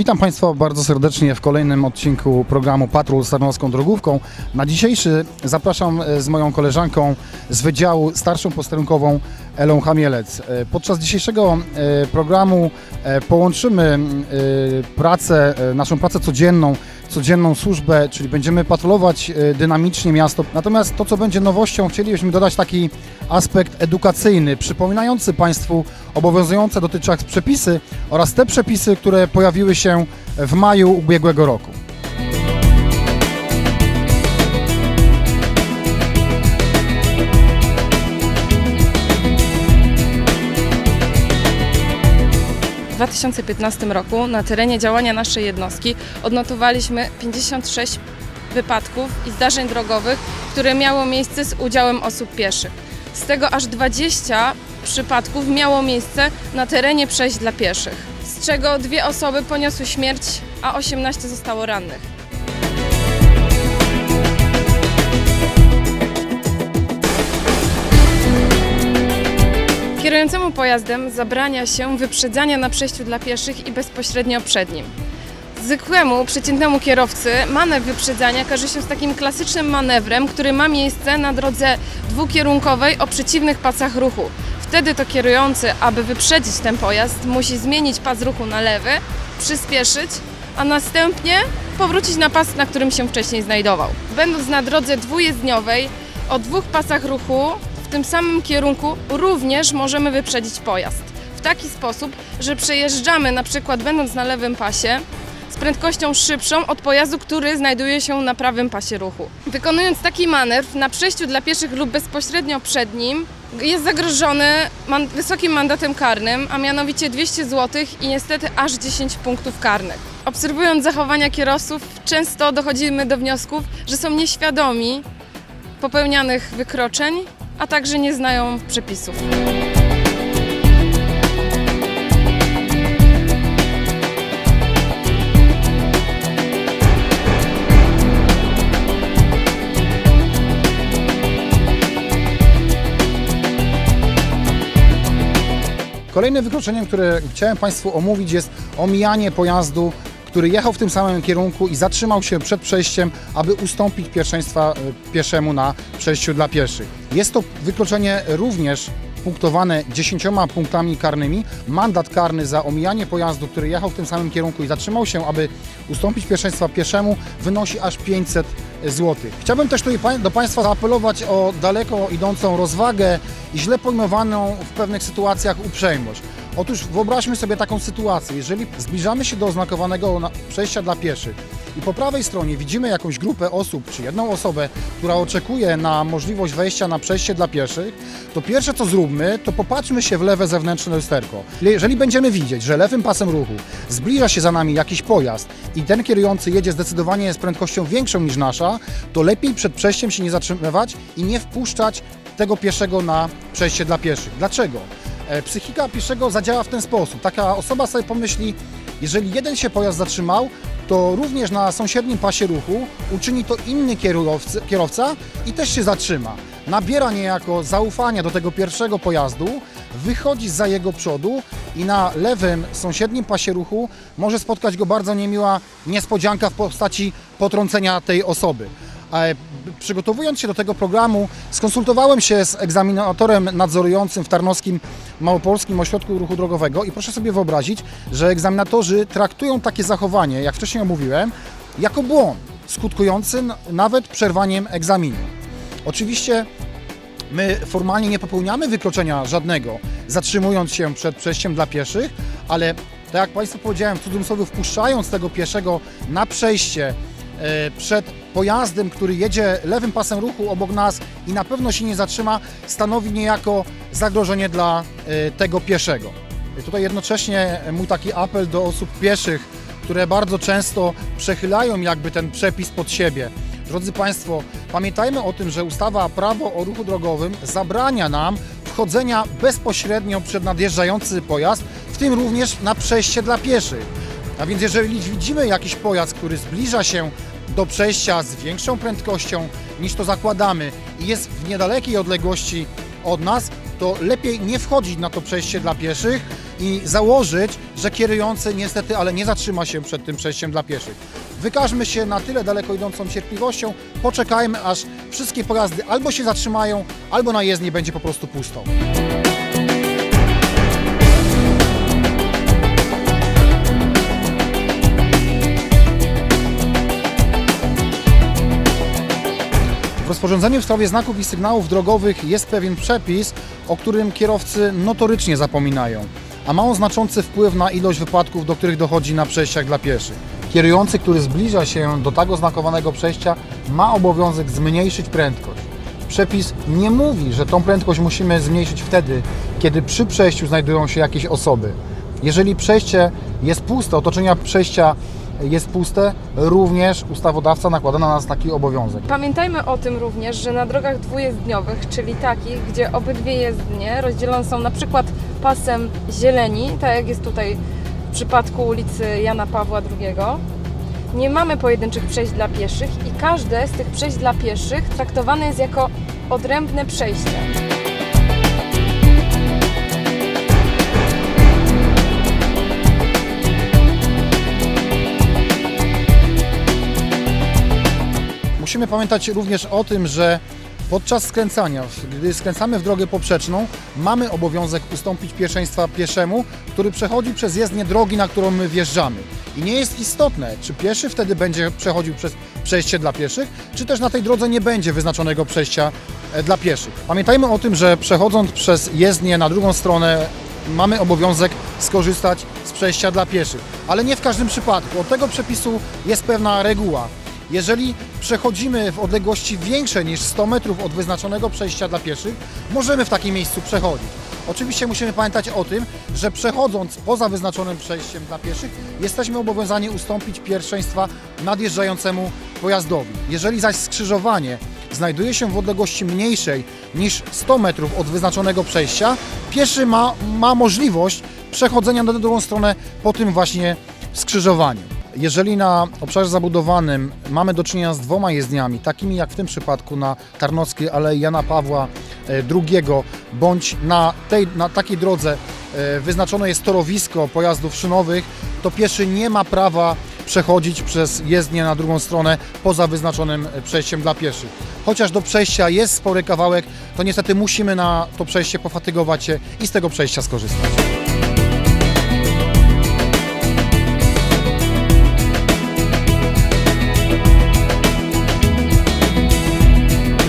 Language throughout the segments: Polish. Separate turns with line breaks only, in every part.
Witam Państwa bardzo serdecznie w kolejnym odcinku programu Patrol z Tarnowską Drogówką. Na dzisiejszy zapraszam e, z moją koleżanką z Wydziału Starszą Posterunkową Elą Hamielec. E, Podczas dzisiejszego e, programu e, połączymy pracę, naszą pracę codzienną, codzienną służbę, czyli będziemy patrolować dynamicznie miasto. Natomiast to, co będzie nowością, chcielibyśmy dodać taki aspekt edukacyjny, przypominający Państwu obowiązujące dotychczas przepisy oraz te przepisy, które pojawiły się w maju ubiegłego roku.
2015 roku na terenie działania naszej jednostki odnotowaliśmy 56 wypadków i zdarzeń drogowych, które miało miejsce z udziałem osób pieszych. Z tego aż 20 przypadków miało miejsce na terenie przejść dla pieszych, z czego dwie osoby poniosły śmierć, a 18 zostało rannych. Kierującemu pojazdem zabrania się wyprzedzania na przejściu dla pieszych i bezpośrednio przed nim. Zwykłemu, przeciętnemu kierowcy manewr wyprzedzania każe się z takim klasycznym manewrem, który ma miejsce na drodze dwukierunkowej o przeciwnych pasach ruchu. Wtedy to kierujący, aby wyprzedzić ten pojazd, musi zmienić pas ruchu na lewy, przyspieszyć, a następnie powrócić na pas, na którym się wcześniej znajdował. Będąc na drodze dwujezdniowej o dwóch pasach ruchu tym samym kierunku również możemy wyprzedzić pojazd. W taki sposób, że przejeżdżamy na przykład będąc na lewym pasie z prędkością szybszą od pojazdu, który znajduje się na prawym pasie ruchu. Wykonując taki manewr na przejściu dla pieszych lub bezpośrednio przed nim jest zagrożony man- wysokim mandatem karnym, a mianowicie 200 zł i niestety aż 10 punktów karnych. Obserwując zachowania kierowców, często dochodzimy do wniosków, że są nieświadomi popełnianych wykroczeń, a także nie znają przepisów.
Kolejnym wykroczeniem, które chciałem Państwu omówić jest omijanie pojazdu, który jechał w tym samym kierunku i zatrzymał się przed przejściem, aby ustąpić pierwszeństwa e, pieszemu na przejściu dla pieszych. Jest to wykroczenie również punktowane 10 punktami karnymi. Mandat karny za omijanie pojazdu, który jechał w tym samym kierunku i zatrzymał się, aby ustąpić pierwszeństwa pieszemu, wynosi aż 500 zł. Chciałbym też tutaj do Państwa zaapelować o daleko idącą rozwagę i źle pojmowaną w pewnych sytuacjach uprzejmość. Otóż wyobraźmy sobie taką sytuację, jeżeli zbliżamy się do oznakowanego na- przejścia dla pieszych i po prawej stronie widzimy jakąś grupę osób, czy jedną osobę, która oczekuje na możliwość wejścia na przejście dla pieszych, to pierwsze co zróbmy, to popatrzmy się w lewe zewnętrzne lusterko. Jeżeli będziemy widzieć, że lewym pasem ruchu zbliża się za nami jakiś pojazd i ten kierujący jedzie zdecydowanie z prędkością większą niż nasza, to lepiej przed przejściem się nie zatrzymywać i nie wpuszczać tego pieszego na przejście dla pieszych. Dlaczego? E, Psychika pieszego zadziała w ten sposób. Taka osoba sobie pomyśli, jeżeli jeden się pojazd zatrzymał, to również na sąsiednim pasie ruchu uczyni to inny kierowca i też się zatrzyma. Nabiera niejako zaufania do tego pierwszego pojazdu, wychodzi za jego przodu i na lewym sąsiednim pasie ruchu może spotkać go bardzo niemiła niespodzianka w postaci potrącenia tej osoby. Przygotowując się do tego programu, skonsultowałem się z egzaminatorem nadzorującym w Tarnowskim Małopolskim Ośrodku Ruchu Drogowego i proszę sobie wyobrazić, że egzaminatorzy traktują takie zachowanie, jak wcześniej omówiłem, jako błąd, skutkujący nawet przerwaniem egzaminu. Oczywiście My formalnie nie popełniamy wykroczenia żadnego, zatrzymując się przed przejściem dla pieszych, ale tak jak Państwu powiedziałem, w cudzysłowie wpuszczając tego pieszego na przejście przed pojazdem, który jedzie lewym pasem ruchu obok nas i na pewno się nie zatrzyma, stanowi niejako zagrożenie dla e, tego pieszego. Tutaj jednocześnie mój taki apel do osób pieszych, które bardzo często przechylają jakby ten przepis pod siebie. Drodzy Państwo, pamiętajmy o tym, że ustawa Prawo o ruchu drogowym zabrania nam wchodzenia bezpośrednio przed nadjeżdżający pojazd, w tym również na przejście dla pieszych. A więc jeżeli widzimy jakiś pojazd, który zbliża się do przejścia z większą prędkością niż to zakładamy i jest w niedalekiej odległości od nas, to lepiej nie wchodzić na to przejście dla pieszych, i założyć, że kierujący niestety, ale nie zatrzyma się przed tym przejściem dla pieszych. Wykażmy się na tyle daleko idącą cierpliwością, poczekajmy aż wszystkie pojazdy albo się zatrzymają, albo na jezdni będzie po prostu pusto. Rozporządzeniu w sprawie znaków i sygnałów drogowych jest pewien przepis, o którym kierowcy notorycznie zapominają, a ma on znaczący wpływ na ilość wypadków, do których dochodzi na przejściach dla pieszych. Kierujący, który zbliża się do tak oznakowanego przejścia, ma obowiązek zmniejszyć prędkość. Przepis nie mówi, że tą prędkość musimy zmniejszyć wtedy, kiedy przy przejściu znajdują się jakieś osoby. Jeżeli przejście jest puste, otoczenia przejścia jest puste, również ustawodawca nakłada na nas taki obowiązek.
Pamiętajmy o tym również, że na drogach dwujezdniowych, czyli takich, gdzie obydwie jezdnie rozdzielone są na przykład pasem zieleni, tak jak jest tutaj w przypadku ulicy Jana Pawła II, nie mamy pojedynczych przejść dla pieszych i każde z tych przejść dla pieszych traktowane jest jako odrębne przejście.
Musimy pamiętać również o tym, że podczas skręcania, gdy skręcamy w drogę poprzeczną, mamy obowiązek ustąpić pierwszeństwa pieszemu, który przechodzi przez jezdnię drogi, na którą my wjeżdżamy. I nie jest istotne, czy pieszy wtedy będzie przechodził przez przejście dla pieszych, czy też na tej drodze nie będzie wyznaczonego przejścia e, dla pieszych. Pamiętajmy o tym, że przechodząc przez jezdnię na drugą stronę mamy obowiązek skorzystać z przejścia dla pieszych. Ale nie w każdym przypadku. Od tego przepisu jest pewna reguła. Jeżeli przechodzimy w odległości większe niż 100 metrów od wyznaczonego przejścia dla pieszych, możemy w takim miejscu przechodzić. Oczywiście musimy pamiętać o tym, że przechodząc poza wyznaczonym przejściem dla pieszych, jesteśmy obowiązani ustąpić pierwszeństwa nadjeżdżającemu pojazdowi. Jeżeli zaś skrzyżowanie znajduje się w odległości mniejszej niż 100 metrów od wyznaczonego przejścia, pieszy ma, ma możliwość przechodzenia na drugą stronę po tym właśnie skrzyżowaniu. Jeżeli na obszarze zabudowanym mamy do czynienia z dwoma jezdniami, takimi jak w tym przypadku na Tarnowskiej Alei Jana Pawła e, II, bądź na, tej, na takiej drodze e, wyznaczone jest torowisko pojazdów szynowych, to pieszy nie ma prawa przechodzić przez jezdnię na drugą stronę poza wyznaczonym e, przejściem dla pieszych. Chociaż do przejścia jest spory kawałek, to niestety musimy na to przejście pofatygować się i z tego przejścia skorzystać.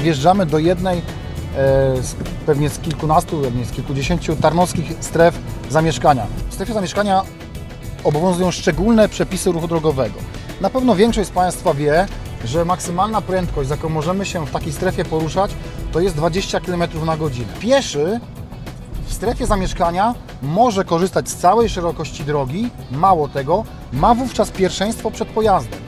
Wjeżdżamy do jednej e, z, pewnie z kilkunastu, pewnie z kilkudziesięciu tarnowskich stref zamieszkania. W strefie zamieszkania obowiązują szczególne przepisy ruchu drogowego. Na pewno większość z Państwa wie, że maksymalna prędkość, z jaką możemy się w takiej strefie poruszać, to jest 20 km na godzinę. Pieszy w strefie zamieszkania może korzystać z całej szerokości drogi, mało tego, ma wówczas pierwszeństwo przed pojazdem.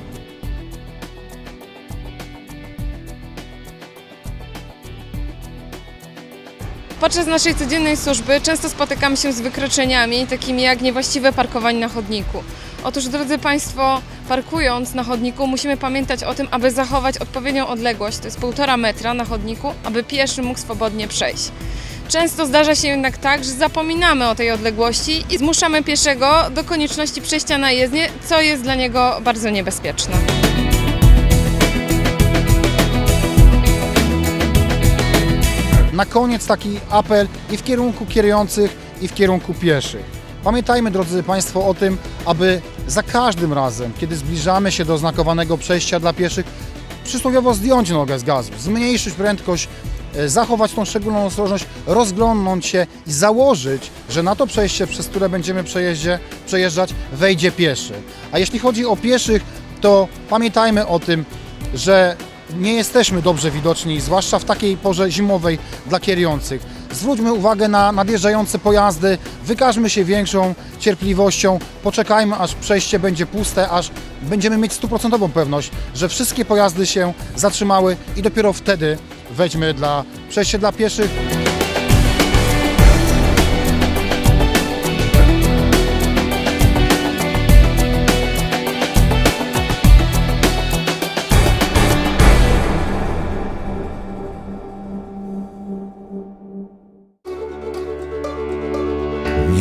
Podczas naszej codziennej służby często spotykamy się z wykroczeniami, takimi jak niewłaściwe parkowanie na chodniku. Otóż, drodzy Państwo, parkując na chodniku, musimy pamiętać o tym, aby zachować odpowiednią odległość, to jest półtora metra na chodniku, aby pieszy mógł swobodnie przejść. Często zdarza się jednak tak, że zapominamy o tej odległości i zmuszamy pieszego do konieczności przejścia na jezdnię, co jest dla niego bardzo niebezpieczne.
Na koniec taki apel i w kierunku kierujących, i w kierunku pieszych. Pamiętajmy, drodzy Państwo, o tym, aby za każdym razem, kiedy zbliżamy się do znakowanego przejścia dla pieszych, przysłowiowo zdjąć nogę z gazu, zmniejszyć prędkość, e, zachować tą szczególną ostrożność, rozglądnąć się i założyć, że na to przejście, przez które będziemy przejeżdżać, wejdzie pieszy. A jeśli chodzi o pieszych, to pamiętajmy o tym, że nie jesteśmy dobrze widoczni, zwłaszcza w takiej porze zimowej dla kierujących. Zwróćmy uwagę na nadjeżdżające pojazdy, wykażmy się większą cierpliwością, poczekajmy aż przejście będzie puste, aż będziemy mieć stuprocentową pewność, że wszystkie pojazdy się zatrzymały i dopiero wtedy wejdźmy dla przejścia dla pieszych.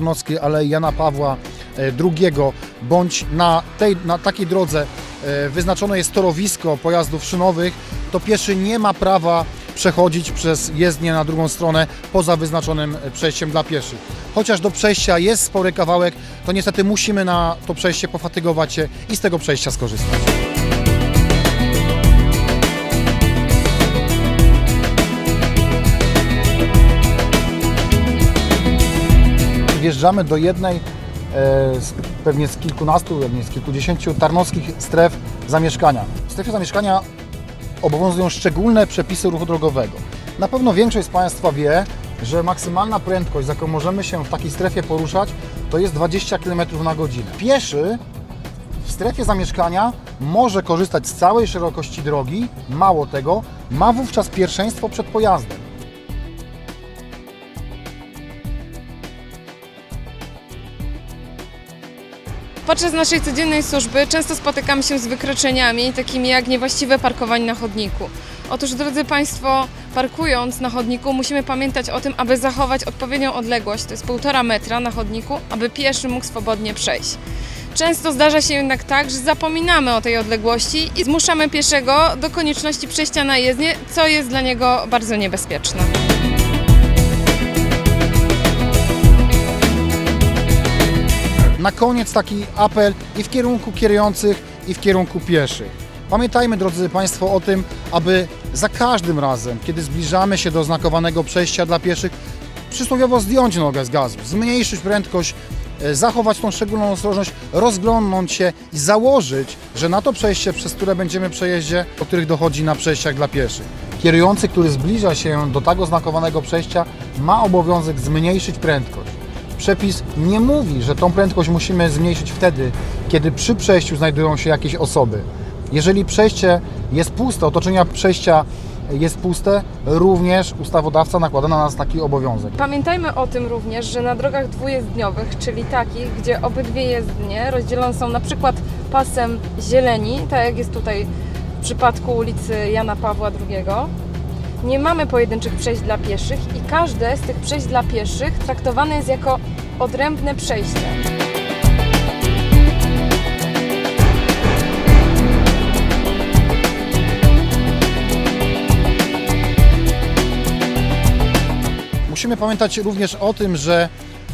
Tarnowskiej Alei Jana Pawła e, II, bądź na, tej, na takiej drodze e, wyznaczone jest torowisko pojazdów szynowych, to pieszy nie ma prawa przechodzić przez jezdnię na drugą stronę poza wyznaczonym e, przejściem dla pieszych. Chociaż do przejścia jest spory kawałek, to niestety musimy na to przejście pofatygować się i z tego przejścia skorzystać. Wjeżdżamy do jednej e, z, pewnie z kilkunastu, pewnie z kilkudziesięciu tarnowskich stref zamieszkania. W strefie zamieszkania obowiązują szczególne przepisy ruchu drogowego. Na pewno większość z Państwa wie, że maksymalna prędkość, z jaką możemy się w takiej strefie poruszać, to jest 20 km na godzinę. Pieszy w strefie zamieszkania może korzystać z całej szerokości drogi, mało tego, ma wówczas pierwszeństwo przed pojazdem.
Podczas naszej codziennej służby często spotykamy się z wykroczeniami, takimi jak niewłaściwe parkowanie na chodniku. Otóż, drodzy Państwo, parkując na chodniku, musimy pamiętać o tym, aby zachować odpowiednią odległość, to jest półtora metra na chodniku, aby pieszy mógł swobodnie przejść. Często zdarza się jednak tak, że zapominamy o tej odległości i zmuszamy pieszego do konieczności przejścia na jezdnię, co jest dla niego bardzo niebezpieczne.
Na koniec taki apel i w kierunku kierujących, i w kierunku pieszych. Pamiętajmy, drodzy Państwo, o tym, aby za każdym razem, kiedy zbliżamy się do znakowanego przejścia dla pieszych, przysłowiowo zdjąć nogę z gazu, zmniejszyć prędkość, e, zachować tą szczególną ostrożność, rozglądnąć się i założyć, że na to przejście, przez które będziemy przejeździe, do których dochodzi na przejściach dla pieszych. Kierujący, który zbliża się do tego znakowanego przejścia, ma obowiązek zmniejszyć prędkość. Przepis nie mówi, że tą prędkość musimy zmniejszyć wtedy, kiedy przy przejściu znajdują się jakieś osoby. Jeżeli przejście jest puste, otoczenia przejścia jest puste, również ustawodawca nakłada na nas taki obowiązek.
Pamiętajmy o tym również, że na drogach dwujezdniowych, czyli takich, gdzie obydwie jezdnie rozdzielone są na przykład pasem zieleni, tak jak jest tutaj w przypadku ulicy Jana Pawła II, nie mamy pojedynczych przejść dla pieszych i każde z tych przejść dla pieszych traktowane jest jako odrębne przejście.
Musimy pamiętać również o tym, że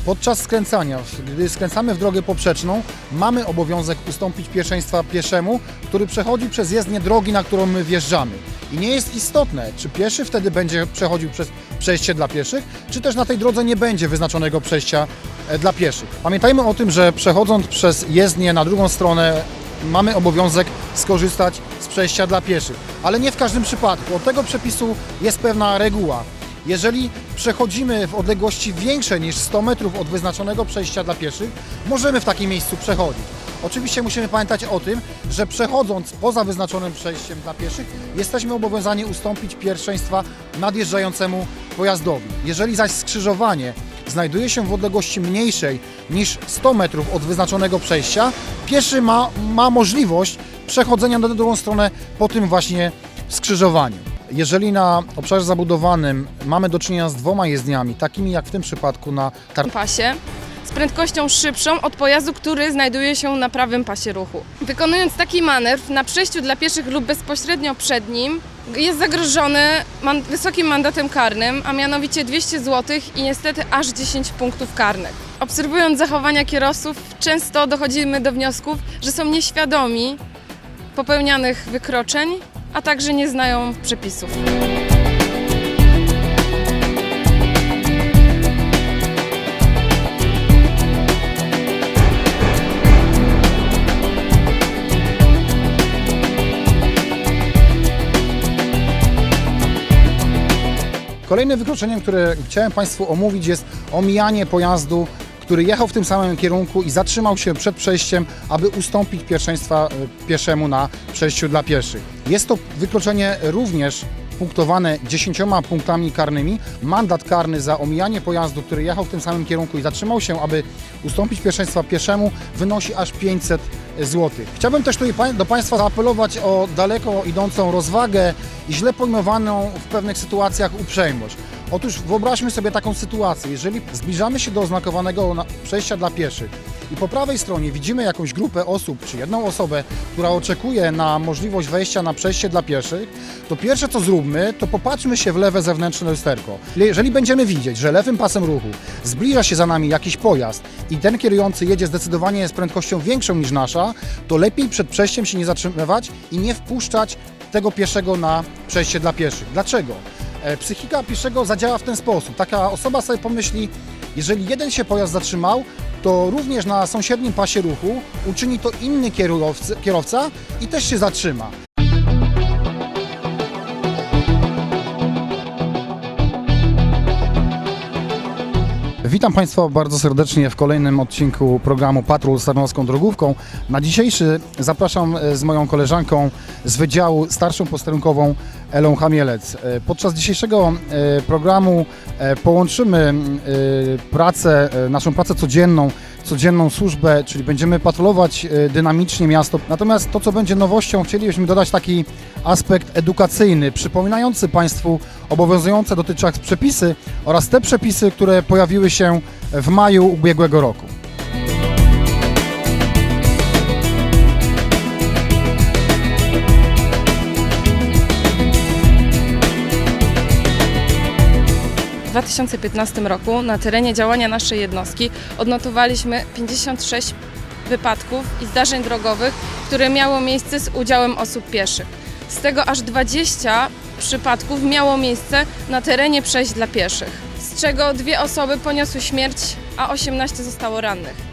podczas skręcania, gdy skręcamy w drogę poprzeczną, mamy obowiązek ustąpić pierwszeństwa pieszemu, który przechodzi przez jezdnię drogi, na którą my wjeżdżamy. I nie jest istotne, czy pieszy wtedy będzie przechodził przez przejście dla pieszych, czy też na tej drodze nie będzie wyznaczonego przejścia e, dla pieszych. Pamiętajmy o tym, że przechodząc przez jezdnię na drugą stronę mamy obowiązek skorzystać z przejścia dla pieszych. Ale nie w każdym przypadku. Od tego przepisu jest pewna reguła. Jeżeli przechodzimy w odległości większe niż 100 metrów od wyznaczonego przejścia dla pieszych, możemy w takim miejscu przechodzić. Oczywiście musimy pamiętać o tym, że przechodząc poza wyznaczonym przejściem dla pieszych, jesteśmy obowiązani ustąpić pierwszeństwa nadjeżdżającemu pojazdowi. Jeżeli zaś skrzyżowanie znajduje się w odległości mniejszej niż 100 metrów od wyznaczonego przejścia, pieszy ma, ma możliwość przechodzenia na drugą stronę po tym właśnie skrzyżowaniu. Jeżeli na obszarze zabudowanym mamy do czynienia z dwoma jezdniami, takimi jak w tym przypadku na tar-
pasie z prędkością szybszą od pojazdu, który znajduje się na prawym pasie ruchu. Wykonując taki manewr na przejściu dla pieszych lub bezpośrednio przed nim jest zagrożony man- wysokim mandatem karnym, a mianowicie 200 zł i niestety aż 10 punktów karnych. Obserwując zachowania kierowców, często dochodzimy do wniosków, że są nieświadomi popełnianych wykroczeń, a także nie znają przepisów.
Kolejnym wykroczeniem, które chciałem Państwu omówić jest omijanie pojazdu, który jechał w tym samym kierunku i zatrzymał się przed przejściem, aby ustąpić pierwszeństwa e, pieszemu na przejściu dla pieszych. Jest to wykroczenie również punktowane 10 punktami karnymi. Mandat karny za omijanie pojazdu, który jechał w tym samym kierunku i zatrzymał się, aby ustąpić pierwszeństwa pieszemu, wynosi aż 500 zł. Chciałbym też tutaj do Państwa zaapelować o daleko idącą rozwagę i źle pojmowaną w pewnych sytuacjach uprzejmość. Otóż wyobraźmy sobie taką sytuację, jeżeli zbliżamy się do oznakowanego na- przejścia dla pieszych i po prawej stronie widzimy jakąś grupę osób, czy jedną osobę, która oczekuje na możliwość wejścia na przejście dla pieszych, to pierwsze co zróbmy, to popatrzmy się w lewe zewnętrzne lusterko. Jeżeli będziemy widzieć, że lewym pasem ruchu zbliża się za nami jakiś pojazd i ten kierujący jedzie zdecydowanie z prędkością większą niż nasza, to lepiej przed przejściem się nie zatrzymywać i nie wpuszczać tego pieszego na przejście dla pieszych. Dlaczego? E, Psychika pieszego zadziała w ten sposób. Taka osoba sobie pomyśli, jeżeli jeden się pojazd zatrzymał, to również na sąsiednim pasie ruchu uczyni to inny kierowca i też się zatrzyma. Witam Państwa bardzo serdecznie w kolejnym odcinku programu Patrol z Tarnowską Drogówką. Na dzisiejszy zapraszam e, z moją koleżanką z Wydziału Starszą Posterunkową Elą Hamielec. E, Podczas dzisiejszego e, programu e, połączymy pracę, naszą pracę codzienną, codzienną służbę, czyli będziemy patrolować dynamicznie miasto. Natomiast to, co będzie nowością, chcielibyśmy dodać taki aspekt edukacyjny, przypominający Państwu obowiązujące dotychczas przepisy oraz te przepisy, które pojawiły się w maju ubiegłego roku.
2015 roku na terenie działania naszej jednostki odnotowaliśmy 56 wypadków i zdarzeń drogowych, które miało miejsce z udziałem osób pieszych. Z tego aż 20 przypadków miało miejsce na terenie przejść dla pieszych, z czego dwie osoby poniosły śmierć, a 18 zostało rannych.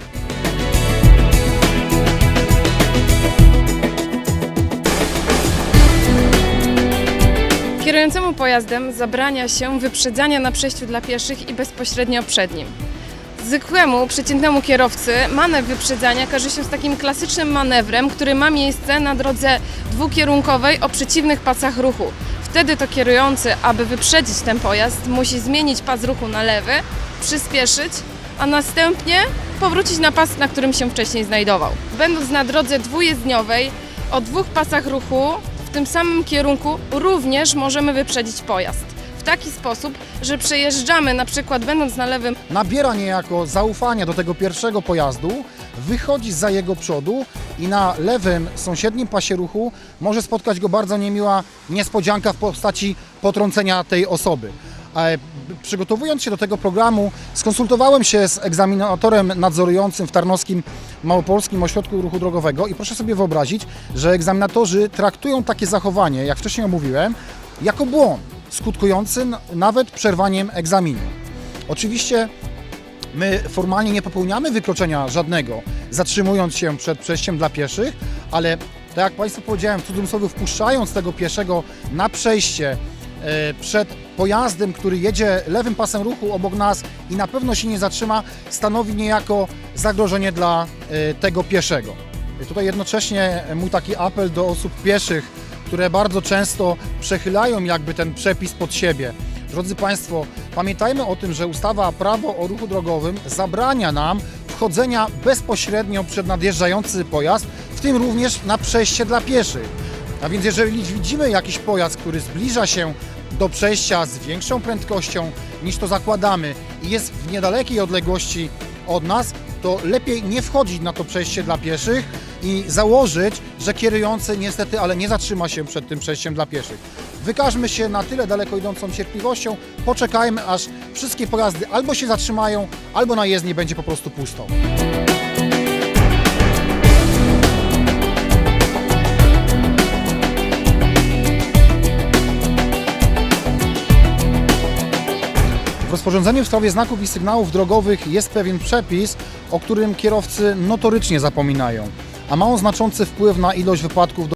Kierującemu pojazdem zabrania się wyprzedzania na przejściu dla pieszych i bezpośrednio przed nim. Zwykłemu, przeciętnemu kierowcy manewr wyprzedzania każe się z takim klasycznym manewrem, który ma miejsce na drodze dwukierunkowej o przeciwnych pasach ruchu. Wtedy to kierujący, aby wyprzedzić ten pojazd, musi zmienić pas ruchu na lewy, przyspieszyć, a następnie powrócić na pas, na którym się wcześniej znajdował. Będąc na drodze dwujezdniowej o dwóch pasach ruchu tym samym kierunku również możemy wyprzedzić pojazd. W taki sposób, że przejeżdżamy na przykład będąc na lewym
Nabiera niejako zaufania do tego pierwszego pojazdu, wychodzi za jego przodu i na lewym sąsiednim pasie ruchu może spotkać go bardzo niemiła niespodzianka w postaci potrącenia tej osoby. Przygotowując się do tego programu, skonsultowałem się z egzaminatorem nadzorującym w Tarnowskim Małopolskim Ośrodku Ruchu Drogowego i proszę sobie wyobrazić, że egzaminatorzy traktują takie zachowanie, jak wcześniej omówiłem, jako błąd, skutkujący nawet przerwaniem egzaminu. Oczywiście My formalnie nie popełniamy wykroczenia żadnego, zatrzymując się przed przejściem dla pieszych, ale tak jak Państwu powiedziałem, w cudzysłowie wpuszczając tego pieszego na przejście e, przed pojazdem, który jedzie lewym pasem ruchu obok nas i na pewno się nie zatrzyma, stanowi niejako zagrożenie dla e, tego pieszego. I Tutaj jednocześnie mój taki apel do osób pieszych, które bardzo często przechylają jakby ten przepis pod siebie. Drodzy Państwo, pamiętajmy o tym, że ustawa Prawo o ruchu drogowym zabrania nam wchodzenia bezpośrednio przed nadjeżdżający pojazd, w tym również na przejście dla pieszych. A więc jeżeli widzimy jakiś pojazd, który zbliża się do przejścia z większą prędkością niż to zakładamy i jest w niedalekiej odległości od nas, to lepiej nie wchodzić na to przejście dla pieszych i założyć, że kierujący niestety, ale nie zatrzyma się przed tym przejściem dla pieszych. Wykażmy się na tyle daleko idącą cierpliwością, poczekajmy aż wszystkie pojazdy albo się zatrzymają, albo na jezdni będzie po prostu pusto. Rozporządzeniu w sprawie znaków i sygnałów drogowych jest pewien przepis, o którym kierowcy notorycznie zapominają, a ma on znaczący wpływ na ilość wypadków